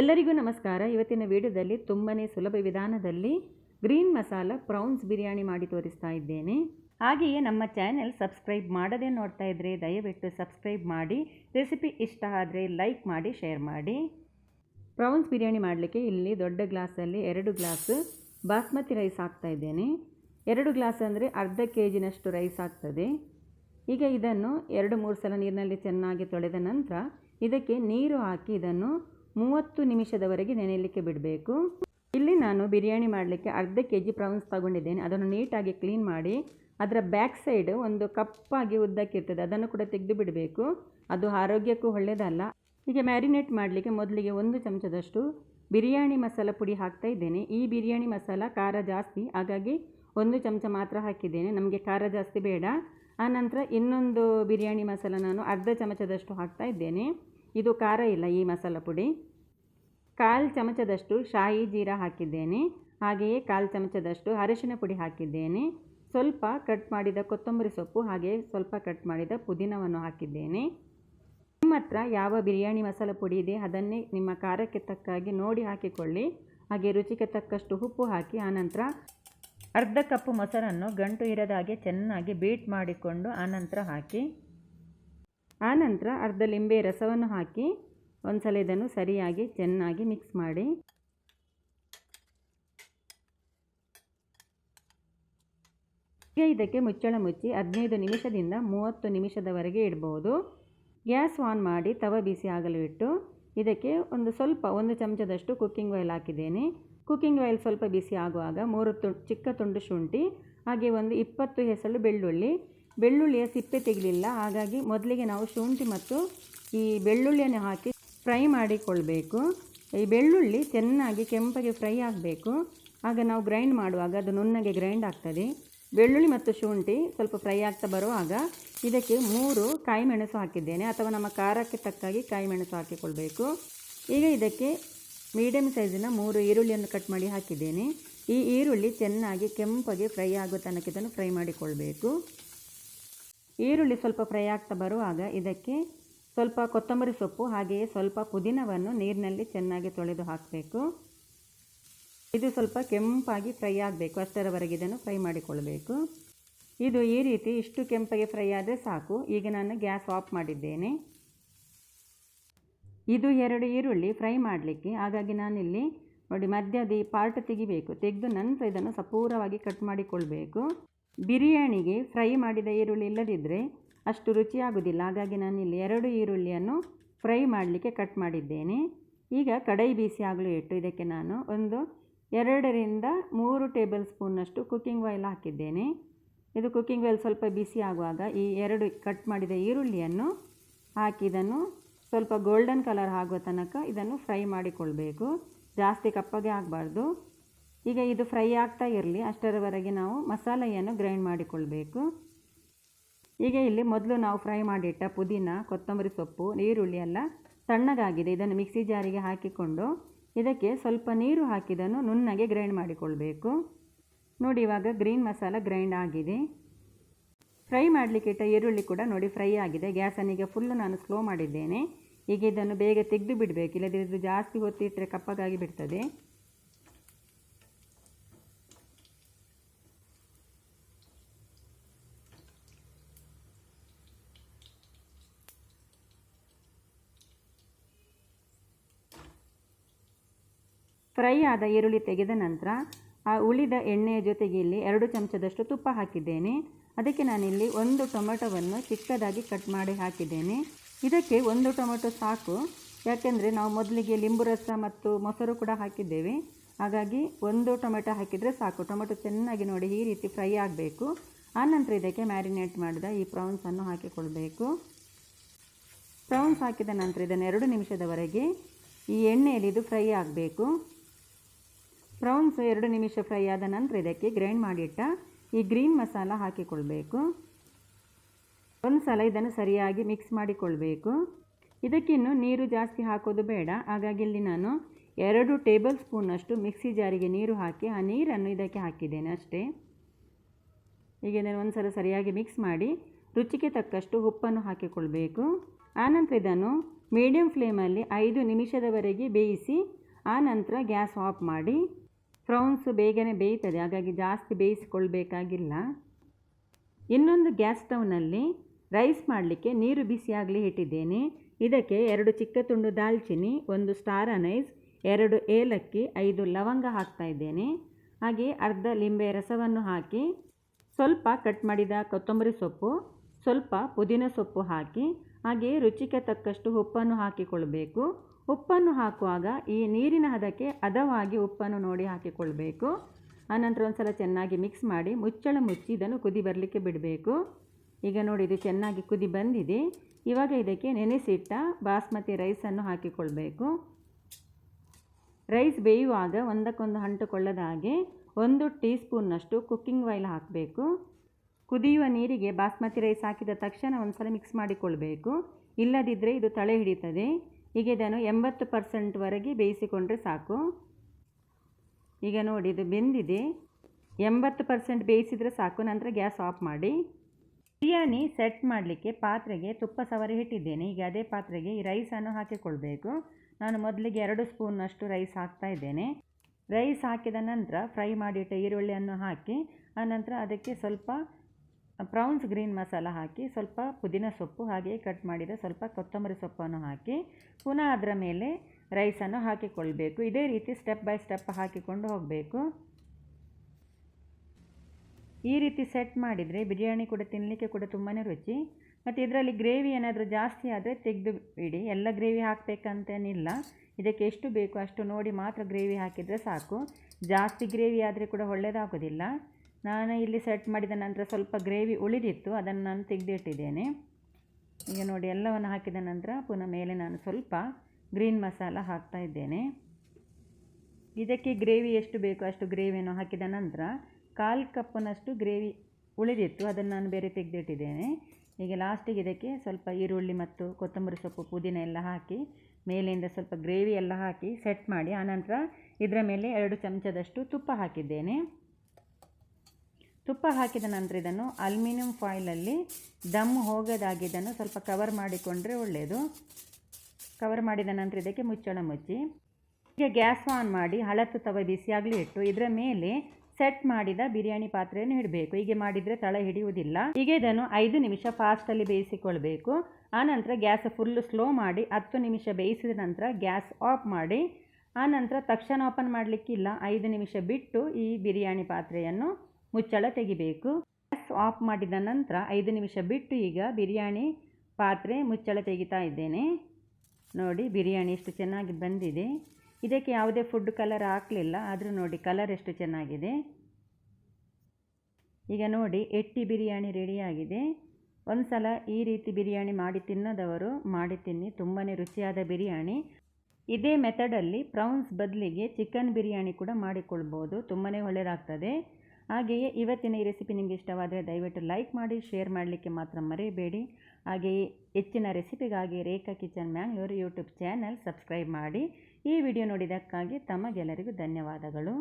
ಎಲ್ಲರಿಗೂ ನಮಸ್ಕಾರ. ಇವತ್ತಿನ ವಿಡಿಯೋದಲ್ಲಿ ತುಂಬನೇ ಸುಲಭ ವಿಧಾನದಲ್ಲಿ ಗ್ರೀನ್ ಮಸಾಲ ಪ್ರೌನ್ಸ್ ಬಿರಿಯಾನಿ ಮಾಡಿ ತೋರಿಸ್ತಾ ಇದ್ದೇನೆ. ಹಾಗೆಯೇ ನಮ್ಮ ಚಾನೆಲ್ ಸಬ್ಸ್ಕ್ರೈಬ್ ಮಾಡದೆ ನೋಡ್ತಾ ಇದ್ದರೆ ದಯವಿಟ್ಟು ಸಬ್ಸ್ಕ್ರೈಬ್ ಮಾಡಿ, ರೆಸಿಪಿ ಇಷ್ಟ ಆದರೆ ಲೈಕ್ ಮಾಡಿ, ಶೇರ್ ಮಾಡಿ. ಪ್ರೌನ್ಸ್ ಬಿರಿಯಾನಿ ಮಾಡಲಿಕ್ಕೆ ಇಲ್ಲಿ ದೊಡ್ಡ ಗ್ಲಾಸಲ್ಲಿ ಎರಡು ಗ್ಲಾಸ್ ಬಾಸ್ಮತಿ ರೈಸ್ ಹಾಕ್ತಾ ಇದ್ದೇನೆ. ಎರಡು ಗ್ಲಾಸ್ ಅಂದರೆ ಅರ್ಧ ಕೆ ಜಿನಷ್ಟು ರೈಸ್ ಆಗ್ತದೆ. ಈಗ ಇದನ್ನು ಎರಡು ಮೂರು ಸಲ ನೀರಿನಲ್ಲಿ ಚೆನ್ನಾಗಿ ತೊಳೆದ ನಂತರ ಇದಕ್ಕೆ ನೀರು ಹಾಕಿ ಇದನ್ನು ಮೂವತ್ತು ನಿಮಿಷದವರೆಗೆ ನೆನೆಯಲಿಕ್ಕೆ ಬಿಡಬೇಕು. ಇಲ್ಲಿ ನಾನು ಬಿರಿಯಾನಿ ಮಾಡಲಿಕ್ಕೆ ಅರ್ಧ ಕೆ ಜಿ ಪ್ರೌನ್ಸ್ ತಗೊಂಡಿದ್ದೇನೆ. ಅದನ್ನು ನೀಟಾಗಿ ಕ್ಲೀನ್ ಮಾಡಿ ಅದರ ಬ್ಯಾಕ್ ಸೈಡ್ ಒಂದು ಕಪ್ಪಾಗಿ ಉದ್ದಕ್ಕಿರ್ತದೆ ಅದನ್ನು ಕೂಡ ತೆಗೆದು ಬಿಡಬೇಕು. ಅದು ಆರೋಗ್ಯಕ್ಕೂ ಒಳ್ಳೆಯದಲ್ಲ. ಹೀಗೆ ಮ್ಯಾರಿನೇಟ್ ಮಾಡಲಿಕ್ಕೆ ಮೊದಲಿಗೆ ಒಂದು ಚಮಚದಷ್ಟು ಬಿರಿಯಾನಿ ಮಸಾಲ ಪುಡಿ ಹಾಕ್ತಾ ಇದ್ದೇನೆ. ಈ ಬಿರಿಯಾನಿ ಮಸಾಲ ಖಾರ ಜಾಸ್ತಿ, ಹಾಗಾಗಿ ಒಂದು ಚಮಚ ಮಾತ್ರ ಹಾಕಿದ್ದೇನೆ. ನಮಗೆ ಖಾರ ಜಾಸ್ತಿ ಬೇಡ. ಆನಂತರ ಇನ್ನೊಂದು ಬಿರಿಯಾನಿ ಮಸಾಲ ನಾನು ಅರ್ಧ ಚಮಚದಷ್ಟು ಹಾಕ್ತಾ ಇದ್ದೇನೆ. ಇದು ಖಾರ ಇಲ್ಲ ಈ ಮಸಾಲ ಪುಡಿ. ಕಾಲು ಚಮಚದಷ್ಟು ಶಾಯಿ ಜೀರಾ ಹಾಕಿದ್ದೇನೆ. ಹಾಗೆಯೇ ಕಾಲು ಚಮಚದಷ್ಟು ಅರಿಶಿನ ಪುಡಿ ಹಾಕಿದ್ದೇನೆ. ಸ್ವಲ್ಪ ಕಟ್ ಮಾಡಿದ ಕೊತ್ತಂಬರಿ ಸೊಪ್ಪು ಹಾಗೆಯೇ ಸ್ವಲ್ಪ ಕಟ್ ಮಾಡಿದ ಪುದೀನವನ್ನು ಹಾಕಿದ್ದೇನೆ. ನಿಮ್ಮ ಹತ್ರ ಯಾವ ಬಿರಿಯಾನಿ ಮಸಾಲ ಪುಡಿ ಇದೆ ಅದನ್ನೇ ನಿಮ್ಮ ಖಾರಕ್ಕೆ ತಕ್ಕಾಗಿ ನೋಡಿ ಹಾಕಿಕೊಳ್ಳಿ. ಹಾಗೆ ರುಚಿಗೆ ತಕ್ಕಷ್ಟು ಉಪ್ಪು ಹಾಕಿ ಆನಂತರ ಅರ್ಧ ಕಪ್ಪು ಮೊಸರನ್ನು ಗಂಟು ಇರದಾಗೆ ಚೆನ್ನಾಗಿ ಬೀಟ್ ಮಾಡಿಕೊಂಡು ಆನಂತರ ಹಾಕಿ. ಆನಂತರ ಅರ್ಧ ಲಿಂಬೆ ರಸವನ್ನು ಹಾಕಿ ಒಂದ್ಸಲ ಇದನ್ನು ಸರಿಯಾಗಿ ಚೆನ್ನಾಗಿ ಮಿಕ್ಸ್ ಮಾಡಿ. ಇದಕ್ಕೆ ಮುಚ್ಚಳ ಮುಚ್ಚಿ ಹದಿನೈದು ನಿಮಿಷದಿಂದ ಮೂವತ್ತು ನಿಮಿಷದವರೆಗೆ ಇಡಬಹುದು ಗ್ಯಾಸ್ ಆನ್ ಮಾಡಿ ತವ ಬಿಸಿ ಆಗಲು ಇಟ್ಟು ಇದಕ್ಕೆ ಒಂದು ಸ್ವಲ್ಪ ಒಂದು ಚಮಚದಷ್ಟು ಕುಕ್ಕಿಂಗ್ ಆಯಿಲ್ ಹಾಕಿದ್ದೇನೆ. ಕುಕ್ಕಿಂಗ್ ಆಯಿಲ್ ಸ್ವಲ್ಪ ಬಿಸಿ ಆಗುವಾಗ ಮೂರು ತು ಚಿಕ್ಕ ತುಂಡು ಶುಂಠಿ, ಹಾಗೆ ಒಂದು ಇಪ್ಪತ್ತು ಹೆಸಳು ಬೆಳ್ಳುಳ್ಳಿ ಬೆಳ್ಳುಳ್ಳಿಯ ಸಿಪ್ಪೆ ತೆಗಲಿಲ್ಲ. ಹಾಗಾಗಿ ಮೊದಲಿಗೆ ನಾವು ಶುಂಠಿ ಮತ್ತು ಈ ಬೆಳ್ಳುಳ್ಳಿಯನ್ನು ಹಾಕಿ ಫ್ರೈ ಮಾಡಿಕೊಳ್ಬೇಕು. ಈ ಬೆಳ್ಳುಳ್ಳಿ ಚೆನ್ನಾಗಿ ಕೆಂಪಗೆ ಫ್ರೈ ಆಗಬೇಕು. ಆಗ ನಾವು ಗ್ರೈಂಡ್ ಮಾಡುವಾಗ ಅದು ನುಣ್ಣಗೆ ಗ್ರೈಂಡ್ ಆಗ್ತದೆ. ಬೆಳ್ಳುಳ್ಳಿ ಮತ್ತು ಶುಂಠಿ ಸ್ವಲ್ಪ ಫ್ರೈ ಆಗ್ತಾ ಬರುವಾಗ ಇದಕ್ಕೆ ಮೂರು ಕಾಯಿ ಮೆಣಸು ಹಾಕಿದ್ದೇನೆ. ಅಥವಾ ನಮ್ಮ ಖಾರಕ್ಕೆ ತಕ್ಕಾಗಿ ಕಾಯಿ ಮೆಣಸು ಹಾಕಿಕೊಳ್ಬೇಕು. ಈಗ ಇದಕ್ಕೆ ಮೀಡಿಯಮ್ ಸೈಜಿನ ಮೂರು ಈರುಳ್ಳಿಯನ್ನು ಕಟ್ ಮಾಡಿ ಹಾಕಿದ್ದೇನೆ. ಈ ಈರುಳ್ಳಿ ಚೆನ್ನಾಗಿ ಕೆಂಪಗೆ ಫ್ರೈ ಆಗೋ ತನಕ ಇದನ್ನು ಫ್ರೈ ಮಾಡಿಕೊಳ್ಬೇಕು. ಈರುಳ್ಳಿ ಸ್ವಲ್ಪ ಫ್ರೈ ಆಗ್ತಾ ಬರುವಾಗ ಇದಕ್ಕೆ ಸ್ವಲ್ಪ ಕೊತ್ತಂಬರಿ ಸೊಪ್ಪು ಹಾಗೆಯೇ ಸ್ವಲ್ಪ ಪುದೀನವನ್ನು ನೀರಿನಲ್ಲಿ ಚೆನ್ನಾಗಿ ತೊಳೆದು ಹಾಕಬೇಕು. ಇದು ಸ್ವಲ್ಪ ಕೆಂಪಾಗಿ ಫ್ರೈ ಆಗಬೇಕು. ಅಷ್ಟರವರೆಗೆ ಇದನ್ನು ಫ್ರೈ ಮಾಡಿಕೊಳ್ಬೇಕು. ಇದು ಈ ರೀತಿ ಇಷ್ಟು ಕೆಂಪಗೆ ಫ್ರೈ ಆದರೆ ಸಾಕು. ಈಗ ನಾನು ಗ್ಯಾಸ್ ಆಫ್ ಮಾಡಿದ್ದೇನೆ. ಇದು ಎರಡು ಈರುಳ್ಳಿ ಫ್ರೈ ಮಾಡಲಿಕ್ಕೆ. ಹಾಗಾಗಿ ನಾನಿಲ್ಲಿ ನೋಡಿ ಮಧ್ಯದ ಈ ಪಾರ್ಟ್ ತೆಗಿಬೇಕು. ತೆಗೆದು ನಂತರ ಇದನ್ನು ಸಪೂರವಾಗಿ ಕಟ್ ಮಾಡಿಕೊಳ್ಬೇಕು. ಬಿರಿಯಾನಿಗೆ ಫ್ರೈ ಮಾಡಿದ ಈರುಳ್ಳಿ ಇಲ್ಲದಿದ್ದರೆ ಅಷ್ಟು ರುಚಿಯಾಗುವುದಿಲ್ಲ. ಹಾಗಾಗಿ ನಾನು ಇಲ್ಲಿ ಎರಡು ಈರುಳ್ಳಿಯನ್ನು ಫ್ರೈ ಮಾಡಲಿಕ್ಕೆ ಕಟ್ ಮಾಡಿದ್ದೇನೆ. ಈಗ ಕಡಾಯಿ ಬಿಸಿ ಆಗಲು ಇಟ್ಟು ಇದಕ್ಕೆ ನಾನು ಒಂದು ಎರಡರಿಂದ ಮೂರು ಟೇಬಲ್ ಸ್ಪೂನ್ನಷ್ಟು ಕುಕ್ಕಿಂಗ್ ಆಯಿಲ್ ಹಾಕಿದ್ದೇನೆ. ಇದು ಕುಕ್ಕಿಂಗ್ ಆಯಿಲ್ ಸ್ವಲ್ಪ ಬಿಸಿ ಆಗುವಾಗ ಈ ಎರಡು ಕಟ್ ಮಾಡಿದ ಈರುಳ್ಳಿಯನ್ನು ಹಾಕಿ ಇದನ್ನು ಸ್ವಲ್ಪ ಗೋಲ್ಡನ್ ಕಲರ್ ಆಗುವ ತನಕ ಇದನ್ನು ಫ್ರೈ ಮಾಡಿಕೊಳ್ಬೇಕು. ಜಾಸ್ತಿ ಕಪ್ಪಗೆ ಆಗಬಾರ್ದು. ಈಗ ಇದು ಫ್ರೈ ಆಗ್ತಾ ಇರಲಿ, ಅಷ್ಟರವರೆಗೆ ನಾವು ಮಸಾಲೆಯನ್ನು ಗ್ರೈಂಡ್ ಮಾಡಿಕೊಳ್ಬೇಕು. ಈಗ ಇಲ್ಲಿ ಮೊದಲು ನಾವು ಫ್ರೈ ಮಾಡಿಟ್ಟ ಪುದೀನ, ಕೊತ್ತಂಬರಿ ಸೊಪ್ಪು, ಈರುಳ್ಳಿ ಎಲ್ಲ ತಣ್ಣಗಾಗಿದೆ. ಇದನ್ನು ಮಿಕ್ಸಿ ಜಾರಿಗೆ ಹಾಕಿಕೊಂಡು ಇದಕ್ಕೆ ಸ್ವಲ್ಪ ನೀರು ಹಾಕಿದನ್ನು ನುಣ್ಣಗೆ ಗ್ರೈಂಡ್ ಮಾಡಿಕೊಳ್ಬೇಕು. ನೋಡಿ, ಇವಾಗ ಗ್ರೀನ್ ಮಸಾಲ ಗ್ರೈಂಡ್ ಆಗಿದೆ. ಫ್ರೈ ಮಾಡಲಿಕ್ಕೆ ಇಟ್ಟ ಈರುಳ್ಳಿ ಕೂಡ ನೋಡಿ ಫ್ರೈ ಆಗಿದೆ. ಗ್ಯಾಸನ್ನೀಗ ಫುಲ್ಲು ನಾನು ಸ್ಲೋ ಮಾಡಿದ್ದೇನೆ. ಈಗ ಇದನ್ನು ಬೇಗ ತೆಗೆದು ಬಿಡಬೇಕು. ಇಲ್ಲದಿದ್ದರೆ ಜಾಸ್ತಿ ಹೊತ್ತಿಟ್ಟರೆ ಕಪ್ಪಗಾಗಿ ಬಿಡ್ತದೆ. ಫ್ರೈ ಆದ ಈರುಳ್ಳಿ ತೆಗೆದ ನಂತರ ಆ ಉಳಿದ ಎಣ್ಣೆಯ ಜೊತೆಗೆ ಇಲ್ಲಿ ಎರಡು ಚಮಚದಷ್ಟು ತುಪ್ಪ ಹಾಕಿದ್ದೇನೆ. ಅದಕ್ಕೆ ನಾನಿಲ್ಲಿ ಒಂದು ಟೊಮೆಟೊವನ್ನು ಚಿಕ್ಕದಾಗಿ ಕಟ್ ಮಾಡಿ ಹಾಕಿದ್ದೇನೆ. ಇದಕ್ಕೆ ಒಂದು ಟೊಮೆಟೊ ಸಾಕು. ಯಾಕೆಂದರೆ ನಾವು ಮೊದಲಿಗೆ ಲಿಂಬು ರಸ ಮತ್ತು ಮೊಸರು ಕೂಡ ಹಾಕಿದ್ದೇವೆ. ಹಾಗಾಗಿ ಒಂದು ಟೊಮೆಟೊ ಹಾಕಿದರೆ ಸಾಕು. ಟೊಮೆಟೊ ಚೆನ್ನಾಗಿ ನೋಡಿ ಈ ರೀತಿ ಫ್ರೈ ಆಗಬೇಕು. ಆನಂತರ ಇದಕ್ಕೆ ಮ್ಯಾರಿನೇಟ್ ಮಾಡಿದ ಈ ಪ್ರಾನ್ಸನ್ನು ಹಾಕಿಕೊಳ್ಬೇಕು. ಪ್ರೌನ್ಸ್ ಹಾಕಿದ ನಂತರ ಇದನ್ನು ಎರಡು ನಿಮಿಷದವರೆಗೆ ಈ ಎಣ್ಣೆಯಲ್ಲಿ ಇದು ಫ್ರೈ ಆಗಬೇಕು. ಪ್ರೌನ್ಸ್ ಎರಡು ನಿಮಿಷ ಫ್ರೈ ಆದ ನಂತರ ಇದಕ್ಕೆ ಗ್ರೈಂಡ್ ಮಾಡಿಟ್ಟ ಈ ಗ್ರೀನ್ ಮಸಾಲ ಹಾಕಿಕೊಳ್ಬೇಕು. ಒಂದು ಸಲ ಇದನ್ನು ಸರಿಯಾಗಿ ಮಿಕ್ಸ್ ಮಾಡಿಕೊಳ್ಬೇಕು. ಇದಕ್ಕಿನ್ನು ನೀರು ಜಾಸ್ತಿ ಹಾಕೋದು ಬೇಡ. ಹಾಗಾಗಿ ಇಲ್ಲಿ ನಾನು ಎರಡು ಟೇಬಲ್ ಸ್ಪೂನಷ್ಟು ಮಿಕ್ಸಿ ಜಾರಿಗೆ ನೀರು ಹಾಕಿ, ಆ ನೀರನ್ನು ಇದಕ್ಕೆ ಹಾಕಿದ್ದೇನೆ ಅಷ್ಟೇ. ಈಗ ಇದನ್ನು ಒಂದು ಸಲ ಸರಿಯಾಗಿ ಮಿಕ್ಸ್ ಮಾಡಿ ರುಚಿಗೆ ತಕ್ಕಷ್ಟು ಉಪ್ಪನ್ನು ಹಾಕಿಕೊಳ್ಬೇಕು. ಆನಂತರ ಇದನ್ನು ಮೀಡಿಯಂ ಫ್ಲೇಮಲ್ಲಿ ಐದು ನಿಮಿಷದವರೆಗೆ ಬೇಯಿಸಿ ಆನಂತರ ಗ್ಯಾಸ್ ಆಫ್ ಮಾಡಿ. ಪ್ರೌನ್ಸ್ ಬೇಗನೆ ಬೇಯ್ತದೆ, ಹಾಗಾಗಿ ಜಾಸ್ತಿ ಬೇಯಿಸಿಕೊಳ್ಬೇಕಾಗಿಲ್ಲ. ಇನ್ನೊಂದು ಗ್ಯಾಸ್ ಸ್ಟವ್ನಲ್ಲಿ ರೈಸ್ ಮಾಡಲಿಕ್ಕೆ ನೀರು ಬಿಸಿಯಾಗಲಿ ಇಟ್ಟಿದ್ದೇನೆ. ಇದಕ್ಕೆ ಎರಡು ಚಿಕ್ಕ ತುಂಡು ದಾಲ್ಚಿನ್ನಿ ಒಂದು ಸ್ಟಾರ್ ಅನೈಸ್, ಎರಡು ಏಲಕ್ಕಿ, ಐದು ಲವಂಗ ಹಾಕ್ತಾ ಇದ್ದೇನೆ. ಹಾಗೆ ಅರ್ಧ ಲಿಂಬೆ ರಸವನ್ನು ಹಾಕಿ, ಸ್ವಲ್ಪ ಕಟ್ ಮಾಡಿದ ಕೊತ್ತಂಬರಿ ಸೊಪ್ಪು, ಸ್ವಲ್ಪ ಪುದೀನ ಸೊಪ್ಪು ಹಾಕಿ, ಹಾಗೆ ರುಚಿಗೆ ತಕ್ಕಷ್ಟು ಉಪ್ಪನ್ನು ಹಾಕಿಕೊಳ್ಬೇಕು. ಉಪ್ಪನ್ನು ಹಾಕುವಾಗ ಈ ನೀರಿನ ಹದಕ್ಕೆ ಹದವಾಗಿ ಉಪ್ಪನ್ನು ನೋಡಿ ಹಾಕಿಕೊಳ್ಬೇಕು. ಆನಂತರ ಒಂದು ಸಲ ಚೆನ್ನಾಗಿ ಮಿಕ್ಸ್ ಮಾಡಿ ಮುಚ್ಚಳ ಮುಚ್ಚಿ ಇದನ್ನು ಕುದಿ ಬರಲಿಕ್ಕೆ ಬಿಡಬೇಕು. ಈಗ ನೋಡಿ ಇದು ಚೆನ್ನಾಗಿ ಕುದಿ ಬಂದಿದೆ. ಇವಾಗ ಇದಕ್ಕೆ ನೆನೆಸಿಟ್ಟ ಬಾಸ್ಮತಿ ರೈಸನ್ನು ಹಾಕಿಕೊಳ್ಬೇಕು. ರೈಸ್ ಬೇಯುವಾಗ ಒಂದಕ್ಕೊಂದು ಅಂಟುಕೊಳ್ಳದ ಹಾಗೆ ಒಂದು ಟೀ ಸ್ಪೂನ್ನಷ್ಟು ಕುಕ್ಕಿಂಗ್ ಆಯಿಲ್ ಹಾಕಬೇಕು. ಕುದಿಯುವ ನೀರಿಗೆ ಬಾಸ್ಮತಿ ರೈಸ್ ಹಾಕಿದ ತಕ್ಷಣ ಒಂದು ಸಲ ಮಿಕ್ಸ್ ಮಾಡಿಕೊಳ್ಬೇಕು. ಇಲ್ಲದಿದ್ದರೆ ಇದು ತಳೆ ಹಿಡಿತದೆ. ಈಗ ಇದನ್ನು ಎಂಬತ್ತು ಪರ್ಸೆಂಟ್ವರೆಗೆ ಬೇಯಿಸಿಕೊಂಡ್ರೆ ಸಾಕು. ಈಗ ನೋಡಿ, ಇದು ಬೆಂದಿದೆ. ಎಂಬತ್ತು ಪರ್ಸೆಂಟ್ ಬೇಯಿಸಿದರೆ ಸಾಕು. ನಂತರ ಗ್ಯಾಸ್ ಆಫ್ ಮಾಡಿ. ಬಿರಿಯಾನಿ ಸೆಟ್ ಮಾಡಲಿಕ್ಕೆ ಪಾತ್ರೆಗೆ ತುಪ್ಪ ಸವರಿ ಇಟ್ಟಿದ್ದೇನೆ. ಈಗ ಅದೇ ಪಾತ್ರೆಗೆ ಈ ರೈಸನ್ನು ಹಾಕಿಕೊಳ್ಬೇಕು. ನಾನು ಮೊದಲಿಗೆ ಎರಡು ಸ್ಪೂನ್ನಷ್ಟು ರೈಸ್ ಹಾಕ್ತಾ ಇದ್ದೇನೆ. ರೈಸ್ ಹಾಕಿದ ನಂತರ ಫ್ರೈ ಮಾಡಿಟ್ಟ ಈರುಳ್ಳಿಯನ್ನು ಹಾಕಿ, ಆನಂತರ ಅದಕ್ಕೆ ಸ್ವಲ್ಪ ಪ್ರೌನ್ಸ್ ಗ್ರೀನ್ ಮಸಾಲ ಹಾಕಿ ಸ್ವಲ್ಪ ಪುದೀನ ಸೊಪ್ಪು ಹಾಗೆಯೇ ಕಟ್ ಮಾಡಿದ ಸ್ವಲ್ಪ ಕೊತ್ತಂಬರಿ ಸೊಪ್ಪನ್ನು ಹಾಕಿ ಪುನಃ ಅದರ ಮೇಲೆ ರೈಸನ್ನು ಹಾಕಿಕೊಳ್ಬೇಕು. ಇದೇ ರೀತಿ ಸ್ಟೆಪ್ ಬೈ ಸ್ಟೆಪ್ ಹಾಕಿಕೊಂಡು ಹೋಗಬೇಕು. ಈ ರೀತಿ ಸೆಟ್ ಮಾಡಿದರೆ ಬಿರಿಯಾನಿ ಕೂಡ ತಿನ್ನಲಿಕ್ಕೆ ಕೂಡ ತುಂಬಾ ರುಚಿ. ಮತ್ತು ಇದರಲ್ಲಿ ಗ್ರೇವಿ ಏನಾದರೂ ಜಾಸ್ತಿ ಆದರೆ ತೆಗೆದು ಬಿಡಿ ಎಲ್ಲ ಗ್ರೇವಿ ಹಾಕಬೇಕಂತೇನಿಲ್ಲ. ಇದಕ್ಕೆ ಎಷ್ಟು ಬೇಕು ಅಷ್ಟು ನೋಡಿ ಮಾತ್ರ ಗ್ರೇವಿ ಹಾಕಿದರೆ ಸಾಕು. ಜಾಸ್ತಿ ಗ್ರೇವಿ ಆದರೆ ಕೂಡ ಒಳ್ಳೆಯದಾಗೋದಿಲ್ಲ ನಾನು ಇಲ್ಲಿ ಸೆಟ್ ಮಾಡಿದ ನಂತರ ಸ್ವಲ್ಪ ಗ್ರೇವಿ ಉಳಿದಿತ್ತು, ಅದನ್ನು ನಾನು ತೆಗೆದಿಟ್ಟಿದ್ದೇನೆ. ಈಗ ನೋಡಿ, ಎಲ್ಲವನ್ನು ಹಾಕಿದ ನಂತರ ಪುನಃ ಮೇಲೆ ನಾನು ಸ್ವಲ್ಪ ಗ್ರೀನ್ ಮಸಾಲ ಹಾಕ್ತಾ ಇದ್ದೇನೆ. ಇದಕ್ಕೆ ಗ್ರೇವಿ ಎಷ್ಟು ಬೇಕು ಅಷ್ಟು ಗ್ರೇವಿಯನ್ನು ಹಾಕಿದ ನಂತರ ಕಾಲು ಕಪ್ಪನಷ್ಟು ಗ್ರೇವಿ ಉಳಿದಿತ್ತು, ಅದನ್ನು ನಾನು ಬೇರೆ ತೆಗೆದಿಟ್ಟಿದ್ದೇನೆ. ಈಗ ಲಾಸ್ಟಿಗೆ ಇದಕ್ಕೆ ಸ್ವಲ್ಪ ಈರುಳ್ಳಿ ಮತ್ತು ಕೊತ್ತಂಬರಿ ಸೊಪ್ಪು ಪುದೀನ ಎಲ್ಲ ಹಾಕಿ, ಮೇಲಿಂದ ಸ್ವಲ್ಪ ಗ್ರೇವಿ ಎಲ್ಲ ಹಾಕಿ ಸೆಟ್ ಮಾಡಿ, ಆನಂತರ ಇದರ ಮೇಲೆ ಎರಡು ಚಮಚದಷ್ಟು ತುಪ್ಪ ಹಾಕಿದ್ದೇನೆ. ತುಪ್ಪ ಹಾಕಿದ ನಂತರ ಇದನ್ನು ಅಲ್ಯೂಮಿನಿಯಂ ಫಾಯ್ಲಲ್ಲಿ ದಮ್ ಹೋಗೋದಾಗಿ ಇದನ್ನು ಸ್ವಲ್ಪ ಕವರ್ ಮಾಡಿಕೊಂಡ್ರೆ ಒಳ್ಳೆಯದು ಕವರ್ ಮಾಡಿದ ನಂತರ ಇದಕ್ಕೆ ಮುಚ್ಚಳ ಮುಚ್ಚಿ, ಹೀಗೆ ಗ್ಯಾಸ್ ಆನ್ ಮಾಡಿ ಹಳತ್ತು ತವ ಬಿಸಿಯಾಗಲಿ ಇಟ್ಟು ಇದರ ಮೇಲೆ ಸೆಟ್ ಮಾಡಿದ ಬಿರಿಯಾನಿ ಪಾತ್ರೆಯನ್ನು ಇಡಬೇಕು. ಹೀಗೆ ಮಾಡಿದರೆ ತಳ ಹಿಡಿಯುವುದಿಲ್ಲ. ಹೀಗೆ ಇದನ್ನು ಐದು ನಿಮಿಷ ಫಾಸ್ಟಲ್ಲಿ ಬೇಯಿಸಿಕೊಳ್ಬೇಕು. ಆನಂತರ ಗ್ಯಾಸ್ ಫುಲ್ ಸ್ಲೋ ಮಾಡಿ ಹತ್ತು ನಿಮಿಷ ಬೇಯಿಸಿದ ನಂತರ ಗ್ಯಾಸ್ ಆಫ್ ಮಾಡಿ ಆನಂತರ ತಕ್ಷಣ ಓಪನ್ ಮಾಡಲಿಕ್ಕಿಲ್ಲ. ಐದು ನಿಮಿಷ ಬಿಟ್ಟು ಈ ಬಿರಿಯಾನಿ ಪಾತ್ರೆಯನ್ನು ಮುಚ್ಚಳ ತೆಗಿಬೇಕು. ಗ್ಯಾಸ್ ಆಫ್ ಮಾಡಿದ ನಂತರ ಐದು ನಿಮಿಷ ಬಿಟ್ಟು ಈಗ ಬಿರಿಯಾನಿ ಪಾತ್ರೆ ಮುಚ್ಚಳ ತೆಗಿತಾ ಇದ್ದೇನೆ. ನೋಡಿ ಬಿರಿಯಾನಿ ಎಷ್ಟು ಚೆನ್ನಾಗಿ ಬಂದಿದೆ. ಇದಕ್ಕೆ ಯಾವುದೇ ಫುಡ್ ಕಲರ್ ಹಾಕಲಿಲ್ಲ, ಆದರೂ ನೋಡಿ ಕಲರ್ ಎಷ್ಟು ಚೆನ್ನಾಗಿದೆ. ಈಗ ನೋಡಿ ಎಟ್ಟಿ ಬಿರಿಯಾನಿ ರೆಡಿಯಾಗಿದೆ ಒಂದು ಸಲ ಈ ರೀತಿ ಬಿರಿಯಾನಿ ಮಾಡಿ ತಿನ್ನದವರು ಮಾಡಿ ತಿನ್ನಿ ತುಂಬಾ ರುಚಿಯಾದ ಬಿರಿಯಾನಿ. ಇದೇ ಮೆಥಡಲ್ಲಿ ಪ್ರೌನ್ಸ್ ಬದಲಿಗೆ ಚಿಕನ್ ಬಿರಿಯಾನಿ ಕೂಡ ಮಾಡಿಕೊಳ್ಬೋದು ತುಂಬಾ ಒಳ್ಳೆಯದಾಗ್ತದೆ ಹಾಗೆಯೇ ಇವತ್ತಿನ ಈ ರೆಸಿಪಿ ನಿಮಗೆ ಇಷ್ಟವಾದರೆ ದಯವಿಟ್ಟು ಲೈಕ್ ಮಾಡಿ ಶೇರ್ ಮಾಡಲಿಕ್ಕೆ ಮಾತ್ರ ಮರೆಯಬೇಡಿ ಹಾಗೆಯೇ ಹೆಚ್ಚಿನ ರೆಸಿಪಿಗಾಗಿ Rekha kitchen Mangalore YouTube channel subscribe ಮಾಡಿ. ಈ ವಿಡಿಯೋ ನೋಡಿದ್ದಕ್ಕಾಗಿ ತಮಗೆಲ್ಲರಿಗೂ ಧನ್ಯವಾದಗಳು.